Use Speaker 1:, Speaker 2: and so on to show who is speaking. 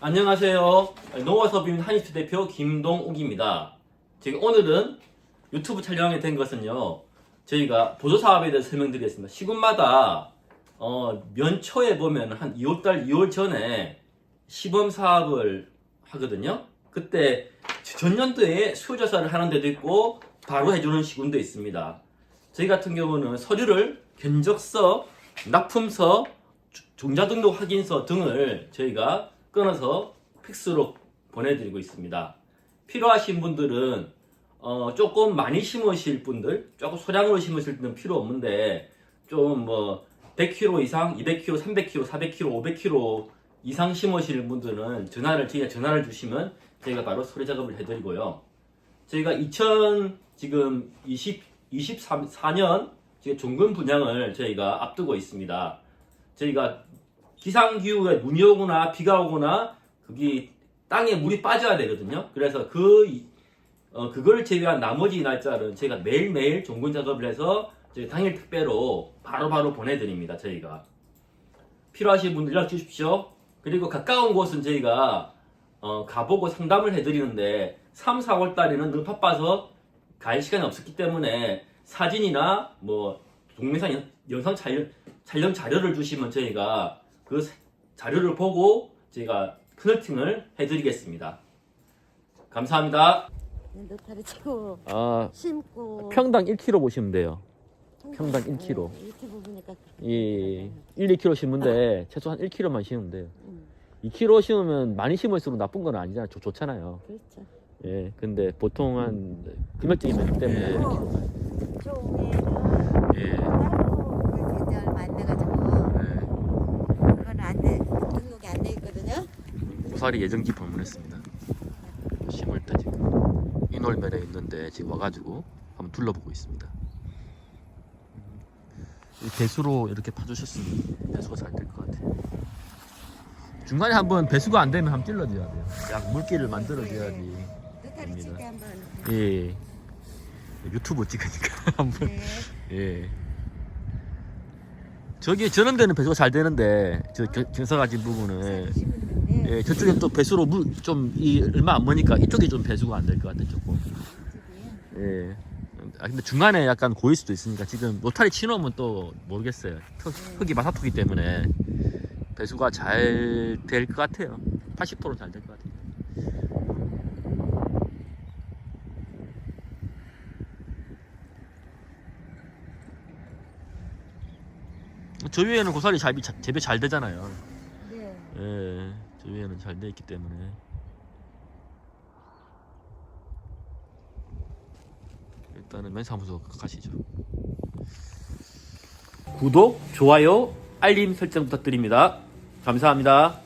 Speaker 1: 안녕하세요. 농어서빔 한이스 대표 김동욱입니다. 지금 오늘은 유튜브 촬영하게 된 것은요. 저희가 보조 사업에 대해서 설명드리겠습니다. 시군마다 어, 연초에 보면 한 2월달, 2월 전에 시범 사업을 하거든요. 그때 전년도에 수요조사를 하는 데도 있고 바로 해주는 시군도 있습니다. 저희 같은 경우는 서류를 견적서, 납품서, 주- 종자등록 확인서 등을 저희가 끊어서 픽스로 보내드리고 있습니다. 필요하신 분들은 어, 조금 많이 심으실 분들, 조금 소량으로 심으실 분은 필요 없는데 좀 뭐 100kg 이상, 200kg, 300kg, 400kg, 500kg 이상 심으실 분들은 전화를 저희가 전화를 주시면 저희가 바로 소리 작업을 해드리고요. 저희가 2000 지금 20 24년 지금 종근 분양을 저희가 앞두고 있습니다. 저희가 기상 기후에 눈이 오거나 비가 오거나 거기 땅에 물이 빠져야 되거든요. 그래서 그 이- 어, 그걸 제외한 나머지 날짜는 저희가 매일매일 종근 작업을 해서 저희 당일 택배로 바로 바로 보내드립니다. 저희가 필요하신 분들 연락 주십시오. 그리고 가까운 곳은 저희가 어, 가보고 상담을 해드리는데 3, 4월 달에는 너무 바빠서 갈 시간이 없었기 때문에 사진이나 뭐 동영상 연- 영상 촬영, 촬영 자료를 주시면 저희가 그 사- 자료를 보고 저희가 커널팅을 해드리겠습니다. 감사합니다.
Speaker 2: 노타리 치고
Speaker 1: 아,
Speaker 2: 심고
Speaker 1: 평당 1kg 보시면 돼요. 평당 1kg.
Speaker 2: 네, 이렇게 보니까
Speaker 1: 이 1, 2kg 심는데 최소 한 1kg만 심으면 돼요.
Speaker 2: 음,
Speaker 1: 2kg 심으면 많이 심을수록 나쁜 건 아니잖아요. 좋, 좋잖아요.
Speaker 2: 그렇죠.
Speaker 1: 예, 근데 보통 한 금액적인 면 때문에
Speaker 2: 그리고 종에는
Speaker 1: 예,
Speaker 2: 따로 그 계절 만나가지고
Speaker 1: 예,
Speaker 2: 그건 안 돼. 등록이 안 돼 있거든요.
Speaker 1: 고사리 예정지 방문했습니다. 심을 때 지금 인월면에 있는데 지금 와가지고 한번 둘러보고 있습니다. 이 배수로 이렇게 파주셨으면 배수가 잘 될 것 같아요. 중간에 한번 배수가 안 되면 한번 찔러줘야 돼요. 약 물기를 만들어줘야지. 됩니다.
Speaker 2: 한번
Speaker 1: 예. 유튜브 찍으니까 한번
Speaker 2: 네.
Speaker 1: 예. 저기 저런 데는 배수가 잘 되는데 저 견- 견사가 진 부분은 예, 저쪽엔 또 배수로 물좀이 얼마 안 머니까 이쪽이 좀 배수가 안 될 것 같아 조금. 예. 아 근데 중간에 약간 고일 수도 있으니까 지금 노타리 치놓으면 또 모르겠어요. 흙, 흙이 마사토기 때문에 배수가 잘 될 것 같아요. 80%잘 될 것 같아요. 저 위에는 고사리 재배 잘 되잖아요.
Speaker 2: 네.
Speaker 1: 예, 저 위에는 잘 돼 있기 때문에. 일단은 맨사무소 가시죠. 구독, 좋아요, 알림 설정 부탁드립니다. 감사합니다.